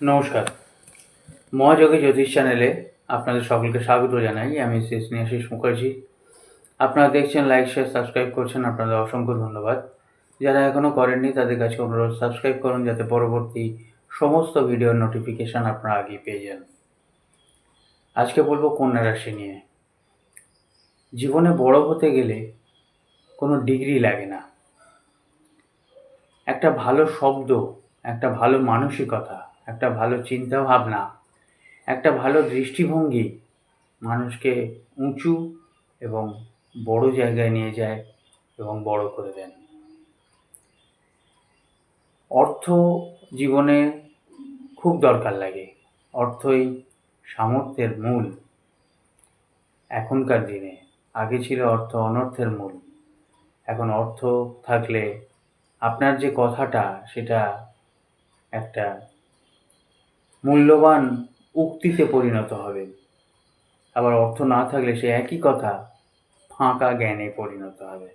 নমস্কার। মহাযোগী জ্যোতিষ চ্যানেলে আপনাদের সকলকে স্বাগত জানাই। আমি শ্রী স্নেহাশিস মুখার্জি। আপনারা দেখছেন লাইক শেয়ার সাবস্ক্রাইব করছেন, আপনাদের অসংখ্য ধন্যবাদ। যারা এখনও করেননি, তাদের কাছে অনুরোধ সাবস্ক্রাইব করুন যাতে পরবর্তী সমস্ত ভিডিওর নোটিফিকেশান আপনারা আগে পেয়ে যান। আজকে বলব কন্যা রাশি নিয়ে। জীবনে বড় হতে গেলে কোনো ডিগ্রি লাগে না। একটা ভালো শব্দ, একটা ভালো মানসিকতা একটা ভালো চিন্তা ভাবনা, একটা ভালো দৃষ্টিভঙ্গি মানুষকে উঁচু এবং বড় জায়গায় নিয়ে যায় এবং বড় করে দেন। অর্থ জীবনে খুব দরকার লাগে। অর্থই সামর্থ্যের মূল। এখনকার দিনে আগে ছিল অর্থ অনর্থের মূল। এখন অর্থ থাকলে আপনার যে কথাটা, সেটা একটা মূল্যবান উক্তিতে পরিণত হবে। আবার অর্থ না থাকলে সে একই কথা ফাঁকা জ্ঞানে পরিণত হবে।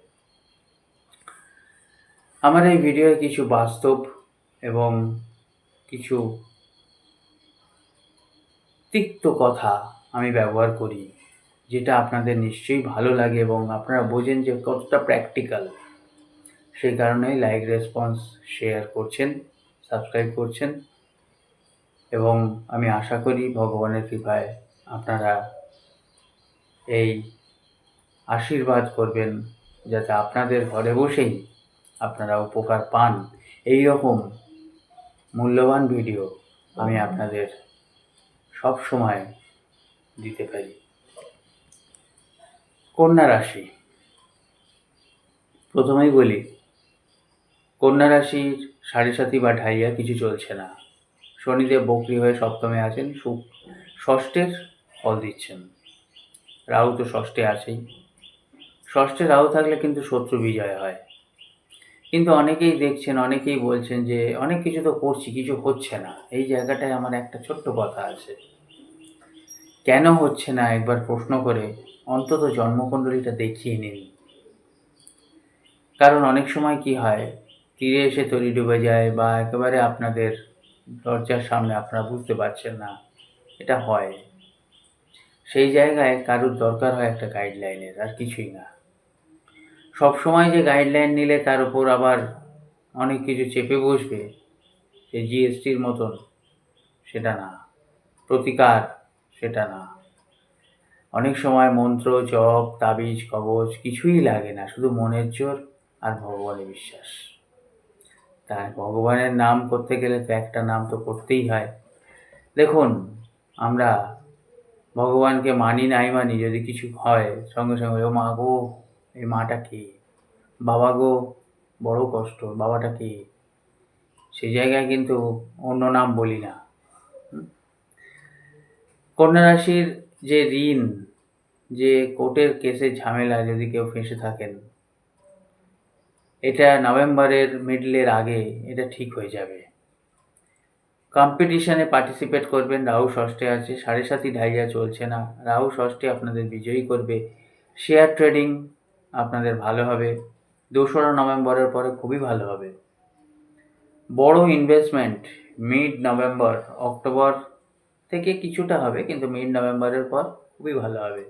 আমার এই ভিডিওয়ে কিছু বাস্তব এবং কিছু তিক্ত কথা আমি ব্যবহার করি, যেটা আপনাদের নিশ্চয়ই ভালো লাগে এবং আপনারা বোঝেন যে কতটা প্র্যাকটিক্যাল সেই কারণেই লাইক রেসপন্স শেয়ার করছেন সাবস্ক্রাইব করছেন। এবং আমি আশা করি ভগবানের কৃপায় আপনারা এই আশীর্বাদ করবেন যাতে আপনাদের ঘরে বসেই আপনারা উপকার পান। এই রকম মূল্যবান ভিডিও আমি আপনাদের সব সময় দিতে পারি। কন্যা রাশি। প্রথমেই বলি, কন্যা রাশির সাড়ে সাথী বা ঢাইয়া কিছু চলছে না। শনিদেব বকরি হয়ে সপ্তমে আছেন সুখ ষষ্ঠের ফল দিচ্ছেন। রাহু তো ষষ্ঠে আছেই। ষষ্ঠে রাহু থাকলে কিন্তু শত্রু বিজয় হয়। কিন্তু অনেকেই দেখছেন, অনেকেই বলছেন যে অনেক কিছু তো করছি, কিছু হচ্ছে না। এই জায়গাটায় আমার একটা ছোট্ট কথা আছে। কেন হচ্ছে না? একবার প্রশ্ন করে অন্তত জন্মকুণ্ডলীটা দেখিয়ে নিন। কারণ অনেক সময় কি হয়, তীরে এসে তরি ডুবে যায় বা একেবারে আপনাদের দরজার সামনে আপনারা বুঝতে পারছেন না, এটা হয়। সেই জায়গায় কারুর দরকার হয় একটা গাইডলাইনের আর কিছুই না। সব সময় যে গাইডলাইন নিলে তার উপর আবার অনেক কিছু চেপে বসবে, সে জিএসটির মতন, সেটা না। প্রতিকার, সেটা না। অনেক সময় মন্ত্র, জপ, তাবিজ, কবচ কিছুই লাগে না, শুধু মনের জোর আর ভগবানের বিশ্বাস। তাই ভগবানের নাম করতে গেলে তো একটা নাম তো করতেই হয়। দেখুন, আমরা ভগবানকে মানি নাই মানি যদি কিছু হয়, সঙ্গে সঙ্গে, ও মা গো, এই মাটা কি? বাবা গো, বড় কষ্ট, বাবাটা কি? সেই জায়গায় কিন্তু অন্য নাম বলি না। কন্যা রাশির যে ঋণ, যে কোর্টের কেসের ঝামেলা যদি কেউ ফেঁসে থাকেন এটা নভেম্বরের মিডলের আগে এটা ঠিক হয়ে যাবে। কম্পিটিশানে পার্টিসিপেট করবেন রাহু ষষ্ঠে আছে, সাড়ে সাতই ঢাইয়া চলছে না। রাহু ষষ্ঠে আপনাদের বিজয়ী করবে। শেয়ার ট্রেডিং আপনাদের ভালো হবে। দোসরা নভেম্বরের পরে খুবই ভালো হবে। বড় ইনভেস্টমেন্ট মিড নভেম্বর, অক্টোবর থেকে কিছুটা হবে, কিন্তু মিড নভেম্বরের পর খুবই ভালো হবে।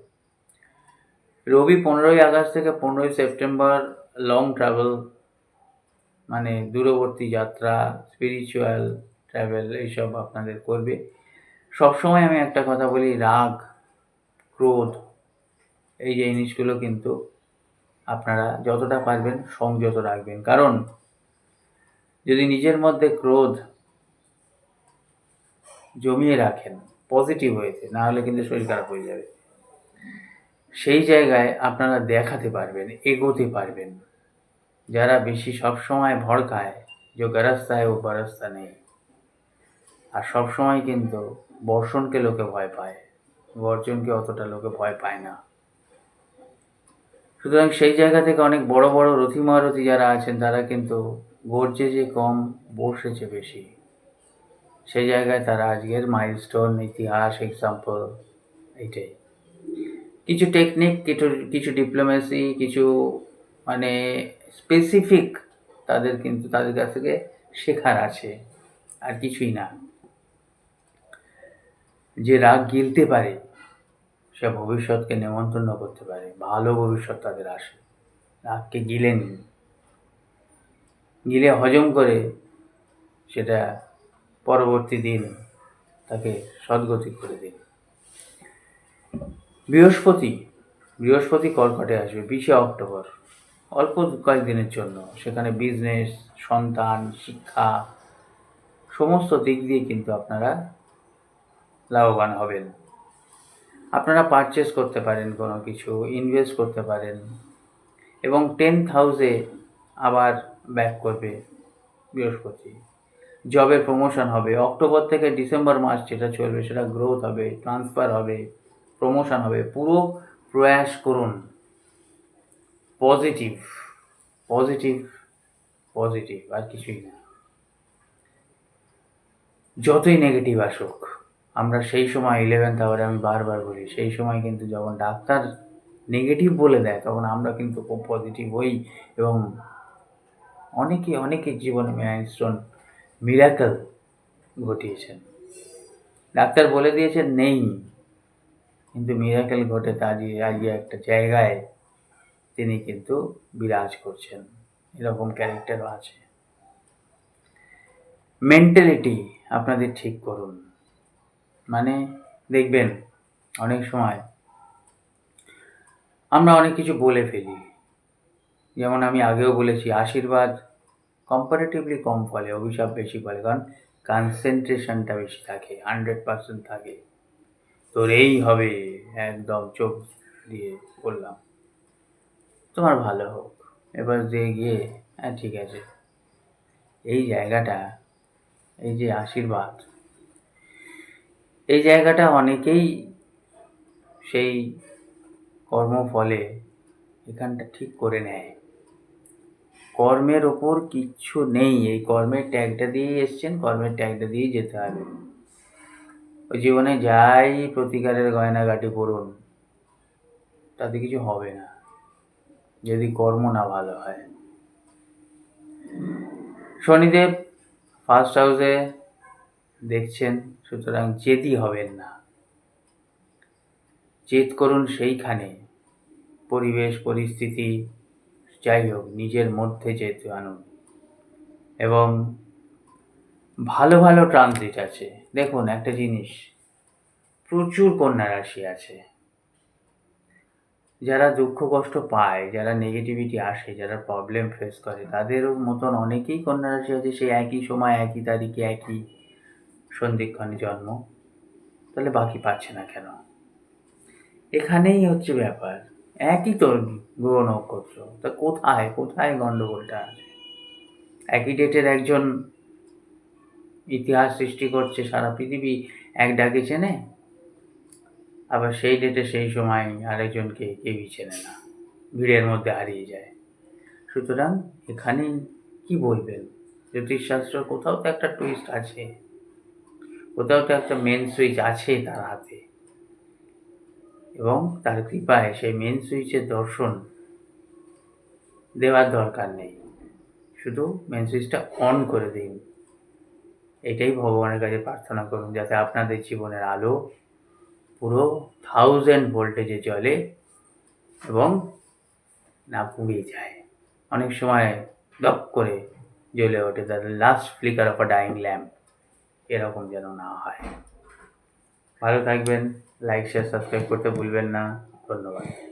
রবি পনেরোই আগস্ট থেকে পনেরোই সেপ্টেম্বর লং ট্রাভেল মানে দূরবর্তী যাত্রা স্পিরিচুয়াল ট্রাভেল এইসব আপনাদের করবে। সবসময় আমি একটা কথা বলি, রাগ, ক্রোধ, এই যে জিনিসগুলো কিন্তু আপনারা যতটা পারবেন সংযত রাখবেন। কারণ যদি নিজের মধ্যে ক্রোধ জমিয়ে রাখেন পজিটিভ হয়েছে, না হলে কিন্তু শরীর খারাপ হয়ে যাবে। সেই জায়গায় আপনারা দেখাতে পারবেন, এগোতে পারবেন। যারা বেশি সবসময় ভড়কায় যে গরস্তা ও বরস্তা নেই। আর সবসময় কিন্তু বর্ষণকে লোকে ভয় পায়। বর্জনকে অতটা লোকে ভয় পায় না। সুতরাং সেই জায়গা থেকে অনেক বড় বড় রথি মহারথী যারা আছেন, তারা কিন্তু গর্জে যে কম বসেছে বেশি। সেই জায়গায় তারা আজকের মাইলস্টোন ইতিহাস এক্সাম্পল এইটাই। কিছু টেকনিক কিছু কিছু ডিপ্লোমেসি কিছু মানে স্পেসিফিক তাদের কিন্তু, তাদের কাছ থেকে শেখার আছে, আর কিছুই না। যে রাগ গিলতে পারে, সে ভবিষ্যৎকে নেমন্তন্ন করতে পারে, ভালো ভবিষ্যৎ তাদের আসে। রাগকে গিলে নিন গিলে হজম করে সেটা পরবর্তী দিন তাকে সদ্গতি করে দিন। বৃহস্পতি বৃহস্পতি কর্কটে আসবে, বিশে অক্টোবর। অল্প কয়েকদিনের জন্য। সেখানে বিজনেস সন্তান, শিক্ষা, সমস্ত দিক দিয়ে কিন্তু আপনারা লাভবান হবেন। আপনারা পারচেস করতে পারেন কোনো কিছু ইনভেস্ট করতে পারেন এবং টেন্থ হাউসে আবার ব্যাক করবে বৃহস্পতি। জবের প্রমোশন হবে। অক্টোবর থেকে ডিসেম্বর মাস যেটা চলবে, সেটা গ্রোথ হবে ট্রান্সফার হবে। প্রমোশন হবে। পুরো প্রয়াস করুন। পজিটিভ পজিটিভ পজিটিভ আর কিছুই না। যতই নেগেটিভ আসুক, আমরা সেই সময় ইলেভেন্থ আওয়ারে আমি বারবার বলি, সেই সময় কিন্তু যখন ডাক্তার নেগেটিভ বলে দেয়, তখন আমরা কিন্তু খুব পজিটিভ হই এবং অনেকে অনেকের জীবনে ম্যানস্টোন মিরাকেল ঘটিয়েছেন। ডাক্তার বলে দিয়েছেন, নেই। কিন্তু মিরাকেল ঘটে আজকে আজকে একটা জায়গায় তিনি কিন্তু বিরাজ করছেন। এরকম ক্যারেক্টারও আছে। মেন্টালিটি আপনাদের ঠিক করুন। মানে দেখবেন অনেক সময় আমরা অনেক কিছু বলে ফেলি। যেমন আমি আগেও বলেছি, আশীর্বাদ কম্পারেটিভলি কম ফলে, অভিশাপ বেশি ফলে, কারণ কনসেন্ট্রেশনটা বেশি থাকে হান্ড্রেড পার্সেন্ট থাকে। তোর এই হবে একদম চোখ দিয়ে বললাম তোমার ভালো হোক। এবার দিয়ে গিয়ে হ্যাঁ ঠিক আছে। এই জায়গাটা, এই যে আশীর্বাদ, এই জায়গাটা অনেকেই সেই কর্মফলে এখানটা ঠিক করে নেয়। কর্মের ওপর কিচ্ছু নেই। এই কর্মের ট্যাগটা দিয়েই এসছেন, কর্মের ট্যাগটা দিয়েই যেতে হবে। জীবনে যাই প্রতিকারের গয়নাগাটি পড়ুন তাতে কিছু হবে না। যদি কর্ম না ভালো হয়। শনিদেব ফার্স্ট হাউসে দেখছেন, সুতরাং জেদি হবেন না। জেদ করুন সেইখানে। পরিবেশ, পরিস্থিতি, যাই হোক, নিজের মধ্যে যেতে আনুন। এবং ভালো ভালো ট্রানজিট আছে। দেখুন একটা জিনিস, প্রচুর কন্যা রাশি আছে। যারা দুঃখ কষ্ট পায়, যারা নেগেটিভিটি আসে, যারা প্রবলেম ফেস করে তাদেরও মতন অনেকেই কন্যা রাশি আছে, সেই একই সময়, একই তারিখে, একই সন্ধিক্ষণে জন্ম। তাহলে বাকি পাচ্ছে না কেন? এখানেই হচ্ছে ব্যাপার। একই তো গ্রহ নক্ষত্র, তা কোথায় কোথায় গণ্ডগোলটা আছে? একই ডেটের একজন ইতিহাস সৃষ্টি করছে, সারা পৃথিবী এক ডাকে চেনে, আবার সেই ডেটে সেই সময় আরেকজনকে কেউই চেনে না। ভিড়ের মধ্যে হারিয়ে যায়। সুতরাং এখানে কি বলবেন? জ্যোতিষশাস্ত্র, কোথাও তো একটা টুইস্ট আছে। কোথাও তো একটা মেন সুইচ আছে তার হাতে। এবং তার কৃপায় সেই মেন সুইচের দর্শন দেওয়ার দরকার নেই। শুধু মেন সুইচটা অন করে দিন। এটাই ভগবানের কাছে প্রার্থনা করুন যাতে আপনাদের জীবনের আলো পুরো থাউজেন্ড ভোল্টেজে জ্বলে এবং না পুড়ে যায়। অনেক সময় দপ করে জ্বলে ওঠে তাদের last flicker of a dying lamp এরকম যেন না হয়। ভালো থাকবেন লাইক শেয়ার সাবস্ক্রাইব করতে ভুলবেন না। ধন্যবাদ।